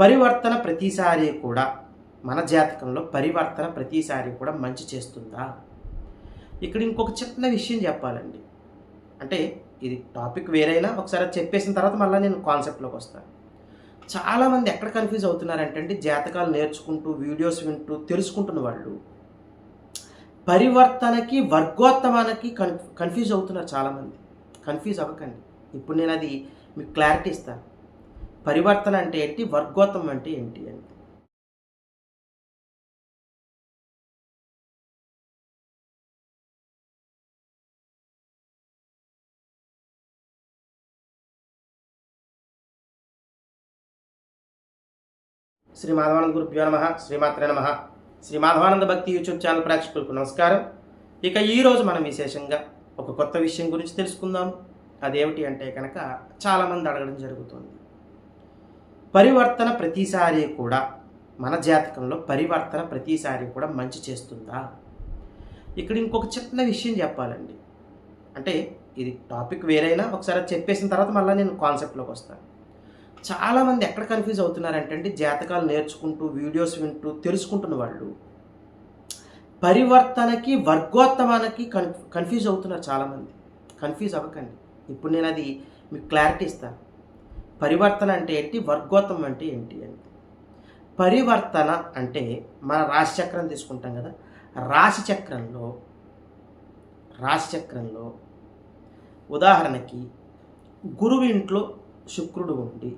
పరివర్తన ప్రతిసారి కూడా మన జాతకంలో పరివర్తన ప్రతిసారి కూడా మంచి చేస్తుందా? ఇక్కడ ఇంకొక చిన్న విషయం చెప్పాలండి. అంటే ఇది టాపిక్ వేరైనా ఒకసారి చెప్పేసిన తర్వాత మళ్ళీ నేను కాన్సెప్ట్లోకి వస్తాను. చాలామంది ఎక్కడ కన్ఫ్యూజ్ అవుతున్నారంటే అండి జాతకాలు నేర్చుకుంటూ వీడియోస్ వింటూ తెలుసుకుంటున్న వాళ్ళు పరివర్తనకి వర్గోత్తమానికి కన్ కన్ఫ్యూజ్ అవుతున్నారు చాలామంది. కన్ఫ్యూజ్ అవ్వకండి. ఇప్పుడు నేను అది మీకు క్లారిటీ ఇస్తాను. పరివర్తన అంటే ఏంటి? వర్గోత్తమం అంటే ఏంటి అని. శ్రీ మాధవానంద గురుభ్యో నమ. శ్రీమాత్రే నమ. శ్రీ మాధవానంద భక్తి యూట్యూబ్ ఛానల్ ప్రేక్షకులకు నమస్కారం. ఇక ఈరోజు మనం విశేషంగా ఒక కొత్త విషయం గురించి తెలుసుకుందాం. అదేమిటి అంటే కనుక చాలామంది అడగడం జరుగుతుంది. పరివర్తన ప్రతిసారి కూడా మన జాతకంలో పరివర్తన ప్రతిసారి కూడా మంచి చేస్తుందా? ఇక్కడ ఇంకొక చిన్న విషయం చెప్పాలండి. అంటే ఇది టాపిక్ వేరైనా ఒకసారి చెప్పేసిన తర్వాత మళ్ళీ నేను కాన్సెప్ట్లోకి వస్తాను చాలామంది ఎక్కడ కన్ఫ్యూజ్ అవుతున్నారంటే అంటే జాతకాలు నేర్చుకుంటూ వీడియోస్ వింటూ తెలుసుకుంటున్న వాళ్ళు పరివర్తనకి వర్గోత్తమానికి కన్ కన్ఫ్యూజ్ అవుతున్నారు చాలామంది. కన్ఫ్యూజ్ అవ్వకండి. ఇప్పుడు నేను అది మీకు క్లారిటీ ఇస్తాను. పరివర్తన అంటే ఏంటి? వర్గోతం అంటే ఏంటి అని. పరివర్తన అంటే మన రాశి చక్రం తీసుకుంటాం కదా. రాశి చక్రంలో రాశి చక్రంలో ఉదాహరణకి గురువు ఇంట్లో శుక్రుడు ఉండి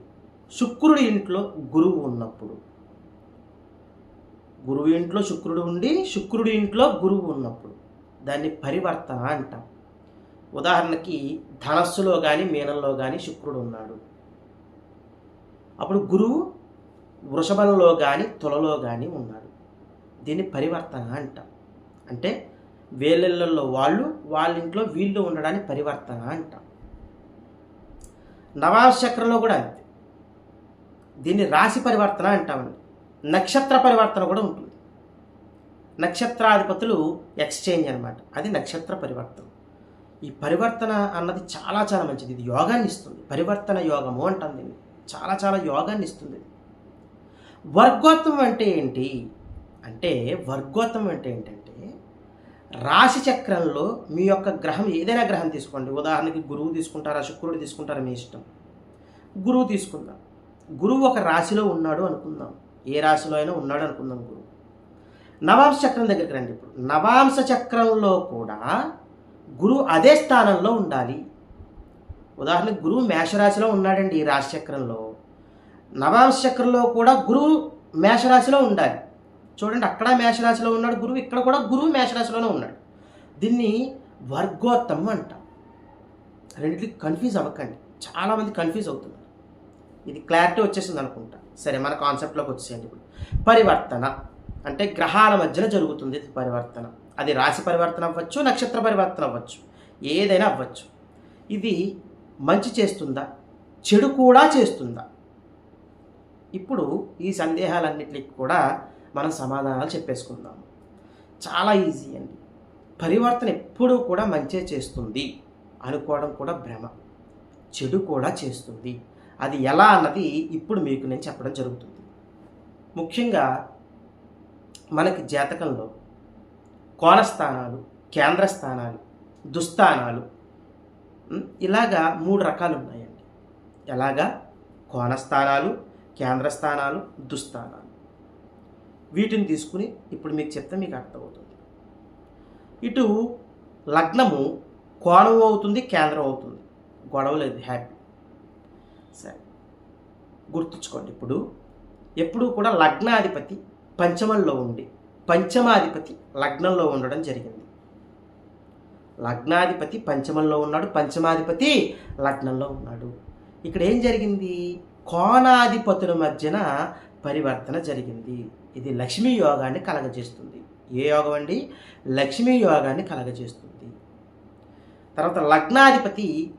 శుక్రుడి ఇంట్లో గురువు ఉన్నప్పుడు గురువు ఇంట్లో శుక్రుడు ఉండి శుక్రుడి ఇంట్లో గురువు ఉన్నప్పుడు దాన్ని పరివర్తన అంటాం. ఉదాహరణకి ధనస్సులో కానీ మీనంలో కానీ శుక్రుడు ఉన్నాడు. అప్పుడు గురువు వృషభంలో కానీ తులలో కానీ ఉన్నాడు. దీన్ని పరివర్తన అంటాం. అంటే వేలెళ్ళల్లో వాళ్ళు వాళ్ళ ఇంట్లో వీళ్ళు ఉండడాన్ని పరివర్తన అంటాం. నవాబ్ చక్రంలో కూడా అంతే. దీన్ని రాశి పరివర్తన అంటామండి. నక్షత్ర పరివర్తన కూడా ఉంటుంది. నక్షత్రాధిపతులు ఎక్స్చేంజ్ అనమాట అది నక్షత్ర పరివర్తన. ఈ పరివర్తన అన్నది చాలా చాలా మంచిది. ఇది యోగాన్ని ఇస్తుంది. పరివర్తన యోగము అంటాం దీన్ని. చాలా చాలా యోగాన్ని ఇస్తుంది. వర్గోత్వం అంటే ఏంటి? అంటే వర్గోత్వం అంటే ఏంటంటే రాశి చక్రంలో మీ యొక్క గ్రహం ఏదైనా గ్రహం తీసుకోండి. ఉదాహరణకి గురువు తీసుకుంటారా శుక్రుడు తీసుకుంటారా మీ ఇష్టం. గురువు తీసుకుందాం. గురువు ఒక రాశిలో ఉన్నాడు అనుకుందాం. ఏ రాశిలో అయినా ఉన్నాడు అనుకుందాం గురువు. నవాంశ చక్రం దగ్గరికి రండి ఇప్పుడు. నవాంశ చక్రంలో కూడా గురువు అదే స్థానంలో ఉండాలి. ఉదాహరణకు గురువు మేషరాశిలో ఉన్నాడండి ఈ రాశి చక్రంలో. నవాంశ చక్రంలో కూడా గురువు మేషరాశిలో ఉండాలి. చూడండి అక్కడ మేషరాశిలో ఉన్నాడు గురువు ఇక్కడ కూడా గురువు మేషరాశిలోనే ఉన్నాడు. దీన్ని వర్గోత్తమం అంట. రెండింటికి కన్ఫ్యూజ్ అవ్వకండి. చాలామంది కన్ఫ్యూజ్ అవుతున్నారు. ఇది క్లారిటీ వచ్చేసింది అనుకుంటా. సరే మన కాన్సెప్ట్లోకి వచ్చేయండి ఇప్పుడు. పరివర్తన. అంటే గ్రహాల మధ్యన జరుగుతుంది ఇది పరివర్తన. అది రాశి పరివర్తన అవ్వచ్చు నక్షత్ర పరివర్తన అవ్వచ్చు. ఏదైనా అవ్వచ్చు. ఇది మంచి చేస్తుందా? చెడు కూడా చేస్తుందా? ఇప్పుడు ఈ సందేహాలన్నిటికి కూడా మనం సమాధానాలు చెప్పేసుకుందాం. చాలా ఈజీ అండి. పరివర్తన ఎప్పుడూ కూడా మంచే చేస్తుంది అనుకోవడం కూడా భ్రమ. చెడు కూడా చేస్తుంది. అది ఎలా అన్నది ఇప్పుడు మీకు నేను చెప్పడం జరుగుతుంది. ముఖ్యంగా మనకి జాతకంలో కోణస్థానాలు కేంద్ర స్థానాలు దుస్థానాలు ఇలాగా మూడు రకాలు ఉన్నాయండి ఎలాగా? కోణస్థానాలు కేంద్ర స్థానాలు దుస్థానాలు. వీటిని తీసుకుని ఇప్పుడు మీకు చెప్తే మీకు అర్థమవుతుంది. ఇటు లగ్నము కోణం అవుతుంది కేంద్రం అవుతుంది. గొడవ లేదు హ్యాపీ సరే. గుర్తుంచుకోండి ఇప్పుడు. ఎప్పుడూ కూడా లగ్నాధిపతి పంచమంలో ఉండి పంచమాధిపతి లగ్నంలో ఉండడం జరిగింది. లగ్నాధిపతి పంచమంలో ఉన్నాడు పంచమాధిపతి లగ్నంలో ఉన్నాడు. ఇక్కడ ఏం జరిగింది? కోణాధిపతుల మధ్యన పరివర్తన జరిగింది. ఇది లక్ష్మీ యోగాన్ని కలగజేస్తుంది. ఏ యోగం అండి? లక్ష్మీ యోగాన్ని కలగజేస్తుంది. తర్వాత లగ్నాధిపతి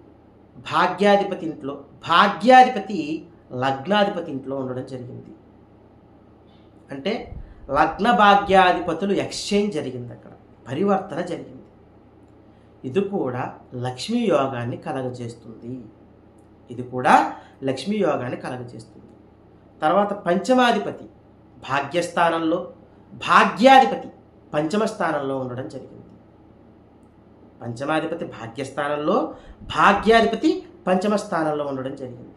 భాగ్యాధిపతి ఇంట్లో భాగ్యాధిపతి లగ్నాధిపతి ఇంట్లో ఉండడం జరిగింది. అంటే లగ్న భాగ్యాధిపతులు ఎక్స్చేంజ్ జరిగింది అక్కడ. పరివర్తన జరిగింది. ఇది కూడా లక్ష్మీ యోగాన్ని కలగజేస్తుంది. ఇది కూడా లక్ష్మీ యోగాన్ని కలగజేస్తుంది. తర్వాత పంచమాధిపతి భాగ్యస్థానంలో భాగ్యాధిపతి పంచమ స్థానంలో ఉండడం జరిగింది. పంచమాధిపతి భాగ్యస్థానంలో భాగ్యాధిపతి పంచమ స్థానంలో ఉండడం జరిగింది.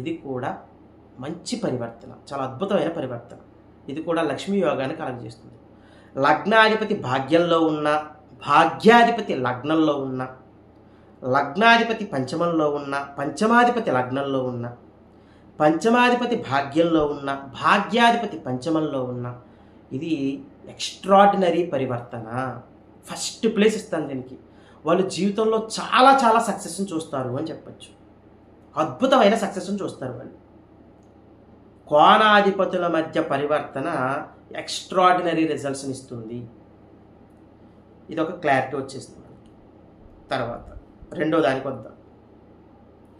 ఇది కూడా మంచి పరివర్తన చాలా అద్భుతమైన పరివర్తన. ఇది కూడా లక్ష్మీ యోగాన్ని కలగజేస్తుంది. లగ్నాధిపతి భాగ్యంలో ఉన్న భాగ్యాధిపతి లగ్నంలో ఉన్న లగ్నాధిపతి పంచమంలో ఉన్న పంచమాధిపతి లగ్నంలో ఉన్న పంచమాధిపతి భాగ్యంలో ఉన్న భాగ్యాధిపతి పంచమంలో ఉన్న ఇది ఎక్స్ట్రాడినరీ పరివర్తన. ఫస్ట్ ప్లేస్ ఇస్తాను దీనికి. వాళ్ళు జీవితంలో చాలా చాలా సక్సెస్ని చూస్తారు అని చెప్పచ్చు. అద్భుతమైన సక్సెస్ని చూస్తారు వాళ్ళు. కోణాధిపతుల మధ్య పరివర్తన ఎక్స్ట్రాడినరీ రిజల్ట్స్ని ఇస్తుంది. ఇది ఒక క్లారిటీ వచ్చేస్తుంది మనకి తర్వాత రెండో దానికి వద్దాం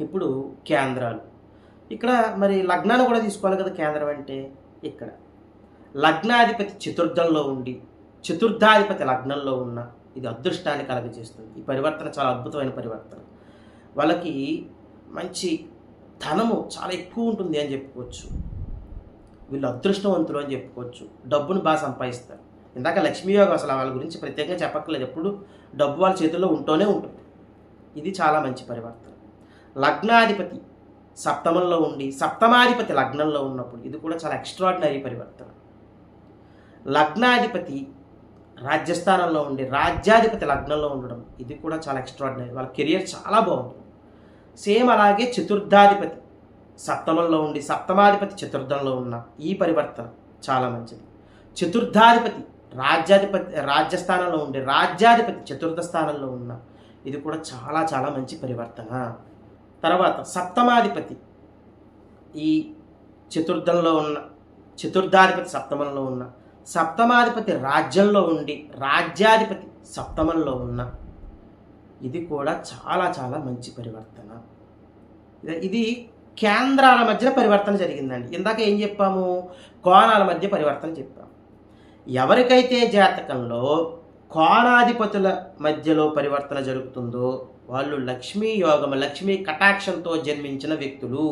ఇప్పుడు కేంద్రాలు. ఇక్కడ మరి లగ్నాన్ని కూడా తీసుకోవాలి కదా కేంద్రం అంటే? ఇక్కడ. లగ్నాధిపతి చతుర్థంలో ఉండి చతుర్థాధిపతి లగ్నంలో ఉన్న ఇది అదృష్టాన్ని కలగజేస్తుంది. ఈ పరివర్తన చాలా అద్భుతమైన పరివర్తన. వాళ్ళకి మంచి ధనము చాలా ఎక్కువ ఉంటుంది అని చెప్పుకోవచ్చు. వీళ్ళు అదృష్టవంతులు అని చెప్పుకోవచ్చు. డబ్బును బాగా సంపాదిస్తారు. ఇందాక లక్ష్మీయోగం అసలు వాళ్ళ గురించి ప్రత్యేకంగా చెప్పక్కర్లేదు. ఎప్పుడు డబ్బు వాళ్ళ చేతుల్లో ఉంటూనే ఉంటుంది. ఇది చాలా మంచి పరివర్తన. లగ్నాధిపతి సప్తమంలో ఉండి సప్తమాధిపతి లగ్నంలో ఉన్నప్పుడు ఇది కూడా చాలా ఎక్స్ట్రాడినరీ పరివర్తన. లగ్నాధిపతి రాజ్యస్థానంలో ఉండి రాజ్యాధిపతి లగ్నంలో ఉండడం ఇది కూడా చాలా ఎక్స్ట్రాడినరీ వాళ్ళ కెరియర్ చాలా బాగుంటుంది సేమ్ అలాగే చతుర్థాధిపతి సప్తమంలో ఉండి సప్తమాధిపతి చతుర్థంలో ఉన్న ఈ పరివర్తన చాలా మంచిది. చతుర్థాధిపతి రాజ్యాధిపతి రాజ్యస్థానంలో ఉండే రాజ్యాధిపతి చతుర్థ స్థానంలో ఉన్న ఇది కూడా చాలా చాలా మంచి పరివర్తన. తర్వాత సప్తమాధిపతి. ఈ చతుర్థంలో ఉన్న చతుర్థాధిపతి సప్తమంలో ఉన్న సప్తమాధిపతి రాజ్యంలో ఉండి రాజ్యాధిపతి సప్తమంలో ఉన్న ఇది కూడా చాలా చాలా మంచి పరివర్తన. ఇది కేంద్రాల మధ్య పరివర్తన జరిగిందండి. ఇందాక ఏం చెప్పాము? కోణాల మధ్య పరివర్తన చెప్పాము. ఎవరికైతే జాతకంలో కోణాధిపతుల మధ్యలో పరివర్తన జరుగుతుందో వాళ్ళు లక్ష్మీ యోగం లక్ష్మీ కటాక్షంతో జన్మించిన వ్యక్తులు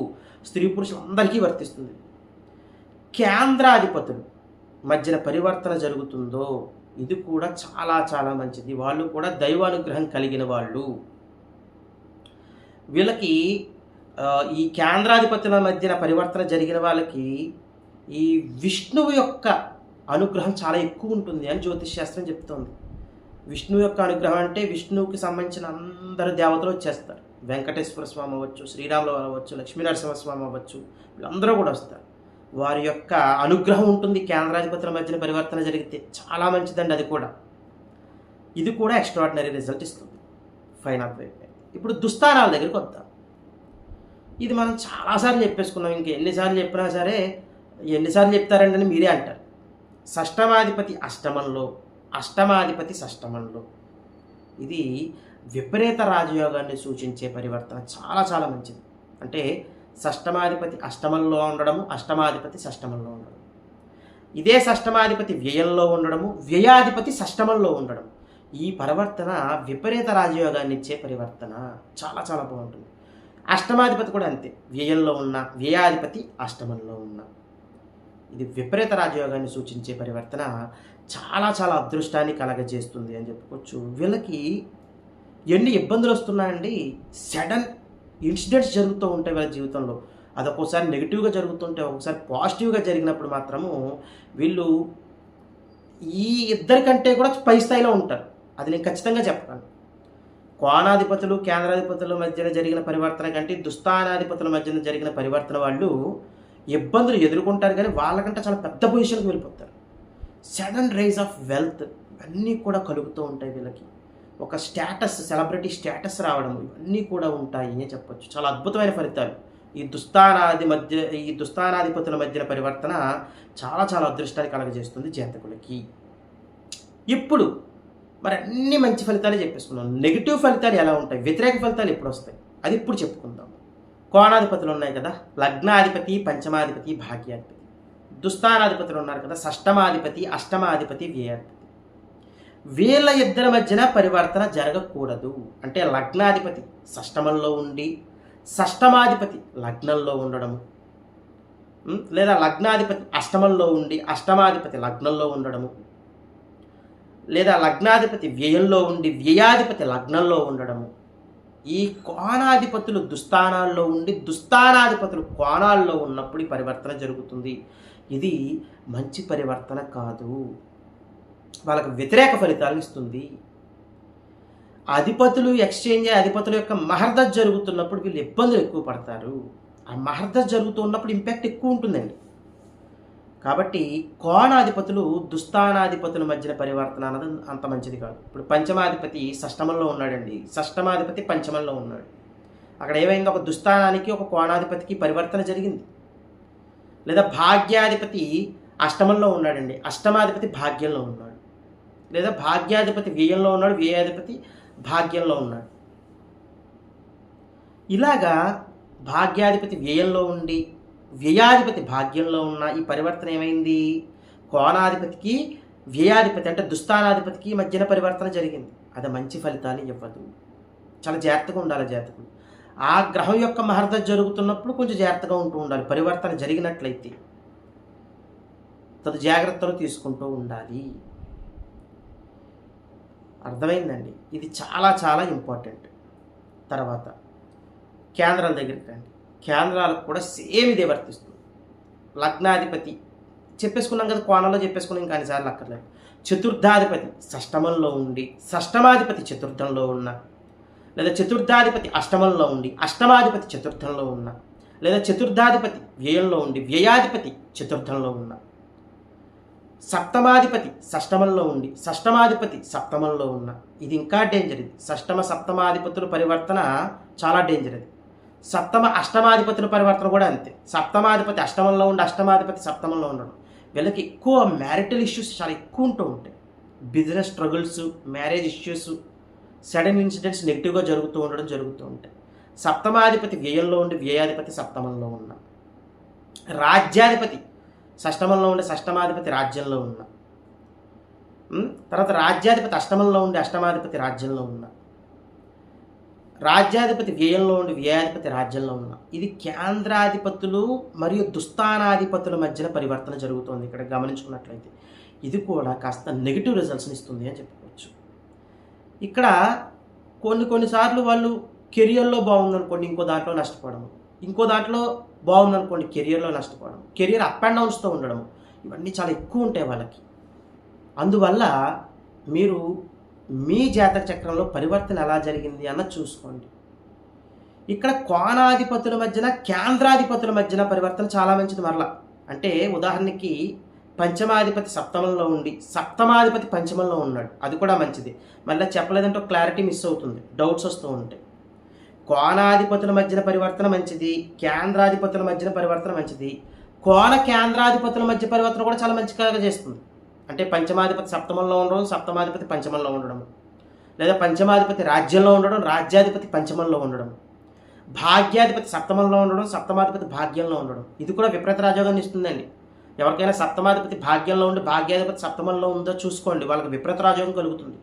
స్త్రీ పురుషులందరికీ వర్తిస్తుంది. కేంద్రాధిపతులు మధ్యన పరివర్తన జరుగుతుందో ఇది కూడా చాలా చాలా మంచిది. వాళ్ళు కూడా దైవానుగ్రహం కలిగిన వాళ్ళు. వీళ్ళకి ఈ కేంద్రాధిపతుల మధ్యన పరివర్తన జరిగిన వాళ్ళకి ఈ విష్ణువు యొక్క అనుగ్రహం చాలా ఎక్కువ ఉంటుంది అని జ్యోతిష్ శాస్త్రం చెప్తోంది. విష్ణువు యొక్క అనుగ్రహం అంటే విష్ణువుకి సంబంధించిన అందరు దేవతలు వచ్చేస్తారు. వెంకటేశ్వర స్వామి అవ్వచ్చు శ్రీరాములు అవ్వచ్చు లక్ష్మీనరసింహస్వామి అవ్వచ్చు వీళ్ళందరూ కూడా వస్తారు. వారి యొక్క అనుగ్రహం ఉంటుంది. కేంద్రాధిపతుల మధ్యన పరివర్తన జరిగితే చాలా మంచిదండి అది కూడా. ఇది కూడా ఎక్స్ట్రాడినరీ రిజల్ట్ ఇస్తుంది. ఫైన్ ఆఫ్ ఇప్పుడు దుస్థానాల దగ్గరికి వద్దాం. ఇది మనం చాలాసార్లు చెప్పేసుకున్నాం. ఇంక ఎన్నిసార్లు చెప్పినా సరే ఎన్నిసార్లు చెప్తారండి అని మీరే అంటారు. షష్టమాధిపతి అష్టమంలో అష్టమాధిపతి షష్టమంలో. ఇది విపరీత రాజయోగాన్ని సూచించే పరివర్తన చాలా చాలా మంచిది. అంటే షష్టమాధిపతి అష్టమంలో ఉండడము అష్టమాధిపతి షష్టమంలో ఉండడం ఇదే షష్టమాధిపతి వ్యయంలో ఉండడము వ్యయాధిపతి షష్టమంలో ఉండడం ఈ పరివర్తన విపరీత రాజయోగాన్ని ఇచ్చే పరివర్తన చాలా చాలా బాగుంటుంది. అష్టమాధిపతి కూడా అంతే వ్యయంలో ఉన్న వ్యయాధిపతి అష్టమంలో ఉన్న. ఇది విపరీత రాజయోగాన్ని సూచించే పరివర్తన చాలా చాలా అదృష్టాన్ని కలగజేస్తుంది అని చెప్పుకోవచ్చు. వీళ్ళకి ఎన్ని ఇబ్బందులు వస్తున్నాయండి. సడన్ ఇన్సిడెంట్స్ జరుగుతూ ఉంటాయి వీళ్ళ జీవితంలో. అది ఒక్కోసారి నెగిటివ్గా జరుగుతుంటే ఒకసారి పాజిటివ్గా జరిగినప్పుడు మాత్రము వీళ్ళు ఈ ఇద్దరికంటే కూడా పై స్థాయిలో ఉంటారు. అది నేను ఖచ్చితంగా చెప్పగలను. కోణాధిపతులు కేంద్రాధిపతుల మధ్యన జరిగిన పరివర్తన కంటే దుస్థానాధిపతుల మధ్యన జరిగిన పరివర్తన వాళ్ళు ఇబ్బందులు ఎదుర్కొంటారు కానీ వాళ్ళకంటే చాలా పెద్ద పొజిషన్కి వెళ్ళిపోతారు. సడన్ రైజ్ ఆఫ్ వెల్త్ ఇవన్నీ కూడా కలుగుతూ ఉంటాయి వీళ్ళకి. ఒక స్టేటస్ సెలబ్రిటీ స్టేటస్ రావడం ఇవన్నీ కూడా ఉంటాయి అని చెప్పొచ్చు. చాలా అద్భుతమైన ఫలితాలు. ఈ దుస్థానాది మధ్య ఈ దుస్థానాధిపతుల మధ్యన పరివర్తన చాలా చాలా అదృష్టాన్ని కలగజేస్తుంది జాతకులకి. ఇప్పుడు మరి అన్ని మంచి ఫలితాలే చెప్పేసుకున్నాం. నెగిటివ్ ఫలితాలు ఎలా ఉంటాయి? వ్యతిరేక ఫలితాలు ఎప్పుడు వస్తాయి అది ఇప్పుడు చెప్పుకుందాం. కోణాధిపతులు ఉన్నాయి కదా లగ్నాధిపతి పంచమాధిపతి భాగ్యాధిపతి. దుస్థానాధిపతులు ఉన్నారు కదా షష్టమాధిపతి అష్టమాధిపతి వ్యయాధిపతి. వీళ్ళ ఇద్దరి మధ్యన పరివర్తన జరగకూడదు. అంటే లగ్నాధిపతి షష్టమంలో ఉండి షష్టమాధిపతి లగ్నంలో ఉండడము. లేదా లగ్నాధిపతి అష్టమంలో ఉండి అష్టమాధిపతి లగ్నంలో ఉండడము. లేదా లగ్నాధిపతి వ్యయంలో ఉండి వ్యయాధిపతి లగ్నంలో ఉండడము. ఈ కోణాధిపతులు దుస్థానాల్లో ఉండి దుస్థానాధిపతులు కోణాల్లో ఉన్నప్పుడు ఈ పరివర్తన జరుగుతుంది. ఇది మంచి పరివర్తన కాదు. వాళ్ళకి వ్యతిరేక ఫలితాలు ఇస్తుంది. అధిపతులు ఎక్స్చేంజ్ అధిపతుల యొక్క మహర్దశ జరుగుతున్నప్పుడు వీళ్ళు ఇబ్బందులు ఎక్కువ పడతారు. ఆ మహర్దశ జరుగుతున్నప్పుడు ఇంపాక్ట్ ఎక్కువ ఉంటుందండి. కాబట్టి కోణాధిపతులు దుస్థానాధిపతుల మధ్యన పరివర్తన అన్నది అంత మంచిది కాదు. ఇప్పుడు పంచమాధిపతి షష్టమంలో ఉన్నాడండి. షష్టమాధిపతి పంచమంలో ఉన్నాడు. అక్కడ ఏమైంది? ఒక దుస్థానానికి ఒక కోణాధిపతికి పరివర్తన జరిగింది. లేదా భాగ్యాధిపతి అష్టమంలో ఉన్నాడండి. అష్టమాధిపతి భాగ్యంలో ఉన్నాడు. లేదా భాగ్యాధిపతి వ్యయంలో ఉన్నాడు. వ్యయాధిపతి భాగ్యంలో ఉన్నాడు. ఇలాగా భాగ్యాధిపతి వ్యయంలో ఉండి వ్యయాధిపతి భాగ్యంలో ఉన్న ఈ పరివర్తన ఏమైంది? కోణాధిపతికి వ్యయాధిపతి అంటే దుస్థానాధిపతికి మధ్యన పరివర్తన జరిగింది. అది మంచి ఫలితాలు ఇవ్వదు. చాలా జాగ్రత్తగా ఉండాలి జాతకుడు ఆ గ్రహం యొక్క మహర్ద జరుగుతున్నప్పుడు కొంచెం జాగ్రత్తగా ఉంటూ ఉండాలి. పరివర్తన జరిగినట్లయితే తదు జాగ్రత్తలు తీసుకుంటూ ఉండాలి. అర్థమైందండి? ఇది చాలా చాలా ఇంపార్టెంట్. తర్వాత కేంద్రం దగ్గరికి రండి. కేంద్రాలకు కూడా సేమ్ ఇదే వర్తిస్తుంది. లగ్నాధిపతి చెప్పేసుకున్నాం కదా కోణంలో చెప్పేసుకున్నాం ఇంకా అన్నిసార్లు అక్కర్లేదు. చతుర్థాధిపతి షష్టమంలో ఉండి షష్టమాధిపతి చతుర్థంలో ఉన్న లేదా చతుర్థాధిపతి అష్టమంలో ఉండి అష్టమాధిపతి చతుర్థంలో ఉన్న లేదా చతుర్థాధిపతి వ్యయంలో ఉండి వ్యయాధిపతి చతుర్థంలో ఉన్న సప్తమాధిపతి షష్టమంలో ఉండి షష్టమాధిపతి సప్తమంలో ఉన్న ఇది ఇంకా డేంజర్ ఇది షష్టమ సప్తమాధిపతుల పరివర్తన చాలా డేంజర్ ఇది సప్తమ అష్టమాధిపతుల పరివర్తన కూడా అంతే. సప్తమాధిపతి అష్టమంలో ఉండి అష్టమాధిపతి సప్తమంలో ఉండడం. వీళ్ళకి ఎక్కువ మ్యారిటల్ ఇష్యూస్ చాలా ఎక్కువ ఉంటూ ఉంటాయి. Business struggles marriage issues sudden incidents నెగిటివ్గా జరుగుతూ ఉండడం జరుగుతూ ఉంటాయి. సప్తమాధిపతి వ్యయంలో ఉండి వ్యయాధిపతి సప్తమంలో ఉన్న. రాజ్యాధిపతి షష్టమంలో ఉండే షష్టమాధిపతి రాజ్యంలో ఉన్న. తర్వాత రాజ్యాధిపతి అష్టమంలో ఉండి అష్టమాధిపతి రాజ్యంలో ఉన్న. రాజ్యాధిపతి వ్యయంలో ఉండి వ్యయాధిపతి రాజ్యంలో ఉన్న. ఇది కేంద్రాధిపతులు మరియు దుస్థానాధిపతుల మధ్యన పరివర్తన జరుగుతోంది ఇక్కడ గమనించుకున్నట్లయితే. ఇది కూడా కాస్త నెగిటివ్ రిజల్ట్స్ని ఇస్తుంది అని చెప్పుకోవచ్చు. ఇక్కడ కొన్ని కొన్నిసార్లు వాళ్ళు కెరియర్లో బాగుందనుకోండి ఇంకో దాంట్లో నష్టపోవడం ఇంకో దాంట్లో బాగుందనుకోండి కెరియర్లో నష్టపోవడం కెరియర్ అప్ అండ్ డౌన్స్తో ఉండడం ఇవన్నీ చాలా ఎక్కువ ఉంటాయి వాళ్ళకి. అందువల్ల మీరు మీ జాతక చక్రంలో పరివర్తన ఎలా జరిగింది అన్నది చూసుకోండి. ఇక్కడ కోణాధిపతుల మధ్యన కేంద్రాధిపతుల మధ్యన పరివర్తన చాలా మంచిది మరలా. అంటే ఉదాహరణకి పంచమాధిపతి సప్తమంలో ఉండి సప్తమాధిపతి పంచమంలో ఉన్నాడు. అది కూడా మంచిది. మళ్ళీ చెప్పలేదంటే క్లారిటీ మిస్ అవుతుంది. డౌట్స్ వస్తూ ఉంటాయి. కోణాధిపతుల మధ్యన పరివర్తన మంచిది కేంద్రాధిపతుల మధ్యన పరివర్తన మంచిది. కోణ కేంద్రాధిపతుల మధ్య పరివర్తన కూడా చాలా మంచిగా చేస్తుంది అంటే పంచమాధిపతి సప్తమంలో ఉండడం సప్తమాధిపతి పంచమంలో ఉండడం. లేదా పంచమాధిపతి రాజ్యంలో ఉండడం రాజ్యాధిపతి పంచమంలో ఉండడం. భాగ్యాధిపతి సప్తమంలో ఉండడం సప్తమాధిపతి భాగ్యంలో ఉండడం. ఇది కూడా విపరీత రాజయోగాన్ని ఇస్తుందండి. ఎవరికైనా సప్తమాధిపతి భాగ్యంలో ఉండి భాగ్యాధిపతి సప్తమంలో ఉందో చూసుకోండి వాళ్ళకి విపరీత రాజయోగం కలుగుతుంది.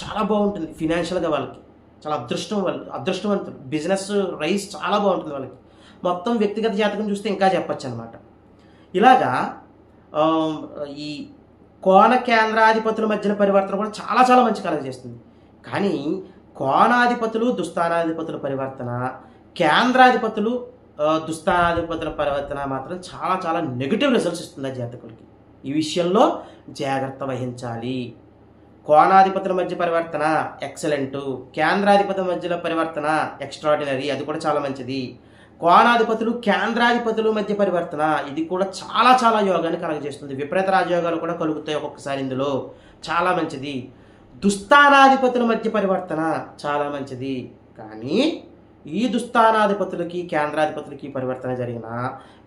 చాలా బాగుంటుంది ఫినాన్షియల్గా వాళ్ళకి. చాలా అదృష్టం వాళ్ళు అదృష్టవంతులు. బిజినెస్ రైస్ చాలా బాగుంటుంది వాళ్ళకి. మొత్తం వ్యక్తిగత జాతకం చూస్తే ఇంకా చెప్పచ్చు అనమాట ఇలాగా ఈ కోణ కేంద్రాధిపతుల మధ్యన పరివర్తన కూడా చాలా చాలా మంచి కలగ చేస్తుంది. కానీ కోణాధిపతులు దుస్థానాధిపతుల పరివర్తన కేంద్రాధిపతులు దుస్థానాధిపతుల పరివర్తన మాత్రం చాలా చాలా నెగిటివ్ రిజల్ట్స్ ఇస్తుంది ఆ జాతకులకి. ఈ విషయంలో జాగ్రత్త వహించాలి. కోణాధిపతుల మధ్య పరివర్తన ఎక్సలెంటు కేంద్రాధిపతుల మధ్యలో పరివర్తన ఎక్స్ట్రాడినరీ అది కూడా చాలా మంచిది. కోణాధిపతులు కేంద్రాధిపతుల మధ్య పరివర్తన. ఇది కూడా చాలా చాలా యోగాన్ని కలగజేస్తుంది. విపరీత రాజయోగాలు కూడా కలుగుతాయి ఒక్కొక్కసారి ఇందులో. చాలా మంచిది. దుస్థానాధిపతుల మధ్య పరివర్తన చాలా మంచిది. కానీ ఈ దుస్థానాధిపతులకి కేంద్రాధిపతులకి పరివర్తన జరిగిన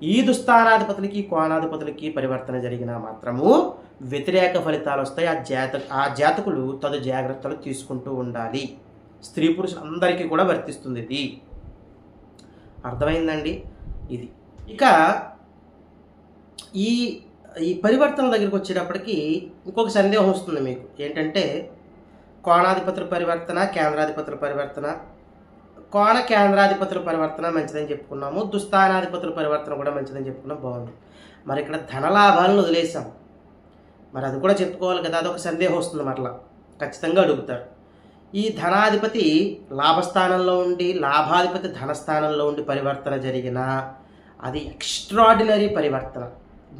ఈ దుస్థానాధిపతులకి కోణాధిపతులకి పరివర్తన జరిగిన మాత్రము వ్యతిరేక ఫలితాలు వస్తాయి. ఆ జాత ఆ జాతకులు తదు జాగ్రత్తలు తీసుకుంటూ ఉండాలి. స్త్రీ పురుషులందరికీ కూడా వర్తిస్తుంది ఇది. అర్థమైందండి? ఇది. ఇక ఈ ఈ పరివర్తన దగ్గరికి వచ్చేటప్పటికి ఇంకొక సందేహం వస్తుంది మీకు. ఏంటంటే కోణాధిపతుల పరివర్తన కేంద్రాధిపతుల పరివర్తన. కోణ కేంద్రాధిపతుల పరివర్తన మంచిదని చెప్పుకున్నాము. దుస్థానాధిపతుల పరివర్తన కూడా మంచిదని చెప్పుకున్నాం. బాగుంది. మరి ఇక్కడ ధనలాభాలను వదిలేసాం మరి అది కూడా చెప్పుకోవాలి కదా అదొక సందేహం వస్తుంది మరలా. ఖచ్చితంగా అడుగుతారు. ఈ ధనాధిపతి లాభస్థానంలో ఉండి లాభాధిపతి ధనస్థానంలో ఉండి పరివర్తన జరిగిన అది ఎక్స్ట్రాడినరీ పరివర్తన.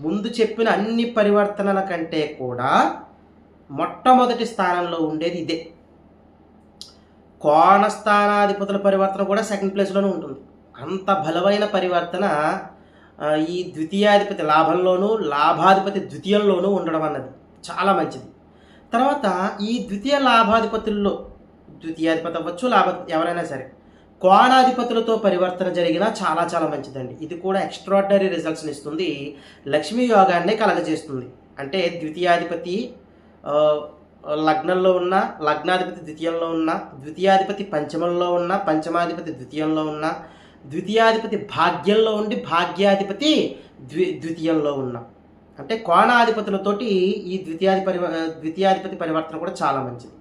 ముందు చెప్పిన అన్ని పరివర్తనల కంటే కూడా మొట్టమొదటి స్థానంలో ఉండేది ఇదే. కోణ స్థానాధిపతుల పరివర్తన కూడా సెకండ్ ప్లేస్లోనే ఉంటుంది. అంత బలమైన పరివర్తన ఈ ద్వితీయాధిపతి లాభంలోనూ లాభాధిపతి ద్వితీయంలోనూ ఉండడం అన్నది చాలా మంచిది. తర్వాత ఈ ద్వితీయ లాభాధిపతుల్లో ద్వితీయాధిపతి అవ్వచ్చు లాభ ఎవరైనా సరే. కోణాధిపతులతో పరివర్తన జరిగినా చాలా చాలా మంచిదండి. ఇది కూడా ఎక్స్ట్రాడినరీ రిజల్ట్స్ని ఇస్తుంది. లక్ష్మీ యోగాన్ని కలగజేస్తుంది. అంటే ద్వితీయాధిపతి లగ్నంలో ఉన్న లగ్నాధిపతి ద్వితీయంలో ఉన్న ద్వితీయాధిపతి పంచమంలో ఉన్న పంచమాధిపతి ద్వితీయంలో ఉన్న ద్వితీయాధిపతి భాగ్యంలో ఉండి భాగ్యాధిపతి ద్వి ద్వితీయంలో ఉన్న. అంటే కోణాధిపతులతోటి ఈ ద్వితీయాధి ద్వితీయాధిపతి పరివర్తన కూడా చాలా మంచిది.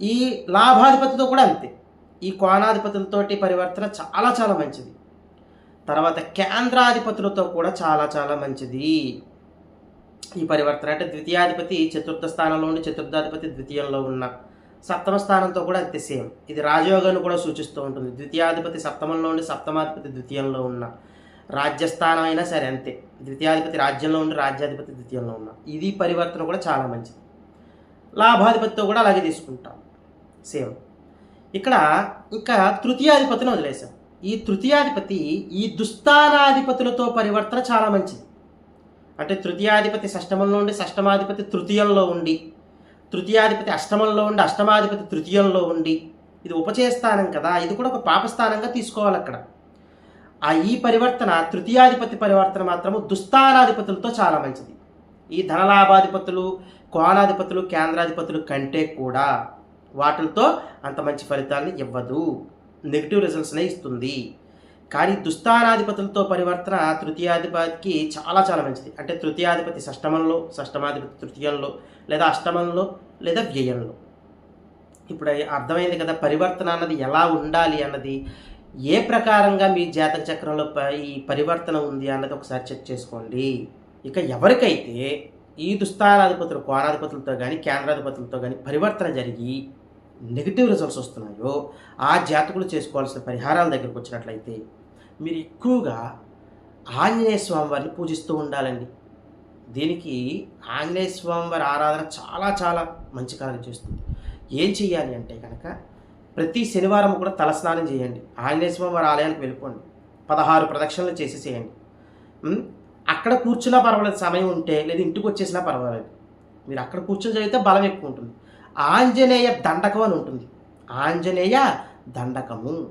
ఈ లాభాధిపతితో కూడా అంతే. ఈ కోణాధిపతులతోటి పరివర్తన చాలా చాలా మంచిది. తర్వాత కేంద్రాధిపతులతో కూడా చాలా చాలా మంచిది. ఈ పరివర్తన అంటే ద్వితీయాధిపతి చతుర్థ స్థానంలో ఉండి చతుర్థాధిపతి ద్వితీయంలో ఉన్న సప్తమ స్థానంతో కూడా అంతే సేమ్. ఇది రాజయోగాన్ని కూడా సూచిస్తూ ఉంటుంది. ద్వితీయాధిపతి సప్తమంలో ఉండి సప్తమాధిపతి ద్వితీయంలో ఉన్న రాజ్యస్థానం అయినా సరే అంతే. ద్వితీయాధిపతి రాజ్యంలో ఉండి రాజ్యాధిపతి ద్వితీయంలో ఉన్న. ఇది పరివర్తన కూడా చాలా మంచిది. లాభాధిపతితో కూడా అలాగే తీసుకుంటాం. సేమ్ ఇక్కడ ఇంకా తృతీయాధిపతిని వదిలేసాం ఈ తృతీయాధిపతి ఈ దుస్థానాధిపతులతో పరివర్తన చాలా మంచిది. అంటే తృతీయాధిపతి షష్టమంలో ఉండి షష్టమాధిపతి తృతీయంలో ఉండి తృతీయాధిపతి అష్టమంలో ఉండి అష్టమాధిపతి తృతీయంలో ఉండి ఇది ఉపచేస్థానం కదా ఇది కూడా ఒక పాపస్థానంగా తీసుకోవాలి అక్కడ. ఆ ఈ పరివర్తన తృతీయాధిపతి పరివర్తన మాత్రము దుస్థానాధిపతులతో చాలా మంచిది. ఈ ధనలాభాధిపతులు కోణాధిపతులు కేంద్రాధిపతులు కంటే కూడా వాటితో అంత మంచి ఫలితాన్ని ఇవ్వదు. నెగిటివ్ రిజల్ట్స్నే ఇస్తుంది. కానీ దుస్థానాధిపతులతో పరివర్తన తృతీయాధిపతికి చాలా చాలా మంచిది. అంటే తృతీయాధిపతి షష్టమంలో షష్టమాధిపతి తృతీయంలో లేదా అష్టమంలో లేదా వ్యయంలో. ఇప్పుడు అర్థమైంది కదా పరివర్తన అన్నది ఎలా ఉండాలి అన్నది. ఏ ప్రకారంగా మీ జాతక చక్రంలో ఈ పరివర్తన ఉంది అన్నది ఒకసారి చెక్ చేసుకోండి. ఇక ఎవరికైతే ఈ దుస్థానాధిపతులు కోణాధిపతులతో కానీ కేంద్రాధిపతులతో కానీ పరివర్తన జరిగి నెగిటివ్ రిజల్ట్స్ వస్తున్నాయో ఆ జాతకులు చేసుకోవాల్సిన పరిహారాల దగ్గరకు వచ్చినట్లయితే మీరు ఎక్కువగా ఆంజనేయ స్వామి వారిని పూజిస్తూ ఉండాలండి. దీనికి ఆంజనేయ స్వామి వారి ఆరాధన చాలా చాలా మంచి కార్యం చేస్తుంది. ఏం చెయ్యాలి అంటే కనుక ప్రతి శనివారం కూడా తలస్నానం చేయండి. ఆంజనేయ స్వామి వారి ఆలయానికి వెళ్ళిపోండి. పదహారు ప్రదక్షిణలు చేసేసేయండి. అక్కడ కూర్చున్నా పర్వాలేదు. సమయం ఉంటే లేదా ఇంటికి వచ్చేసినా పర్వాలేదు. మీరు అక్కడ కూర్చొని చదివితే బలం ఎక్కువ ఉంటుంది. ఆంజనేయ దండకం అని ఉంటుంది. ఆంజనేయ దండకము.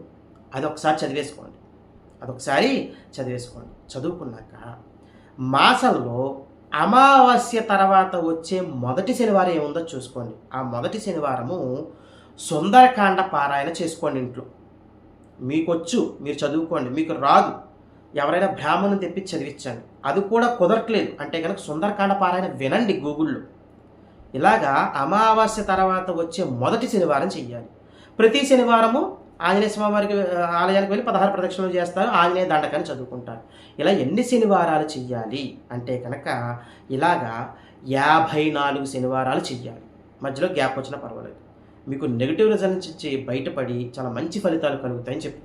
అది ఒకసారి చదివేసుకోండి. అదొకసారి చదివేసుకోండి. చదువుకున్నాక మాసంలో అమావాస్య తర్వాత వచ్చే మొదటి శనివారం ఏముందో చూసుకోండి. ఆ మొదటి శనివారము సుందరకాండ పారాయణ చేసుకోండి ఇంట్లో. మీకు వచ్చు మీరు చదువుకోండి. మీకు రాదు. ఎవరైనా బ్రాహ్మణుని తెప్పి చదివించండి. అది కూడా కుదరట్లేదు. అంటే కనుక సుందరకాండ పారాయణ వినండి గూగుల్లో. ఇలాగా అమావాస్య తర్వాత వచ్చే మొదటి శనివారం చెయ్యాలి. ప్రతి శనివారము ఆంజనేయ స్వామివారికి ఆలయానికి వెళ్ళి పదహారు ప్రదక్షిణలు చేస్తారు ఆంజనేయ దండకాన్ని చదువుకుంటారు. ఇలా ఎన్ని శనివారాలు చెయ్యాలి అంటే కనుక ఇలాగా యాభై నాలుగు శనివారాలు చెయ్యాలి. మధ్యలో గ్యాప్ వచ్చినా పర్వాలేదు. మీకు నెగిటివ్ రిజల్ట్స్ నుంచి బయటపడి చాలా మంచి ఫలితాలు కలుగుతాయని చెప్పుకోవచ్చు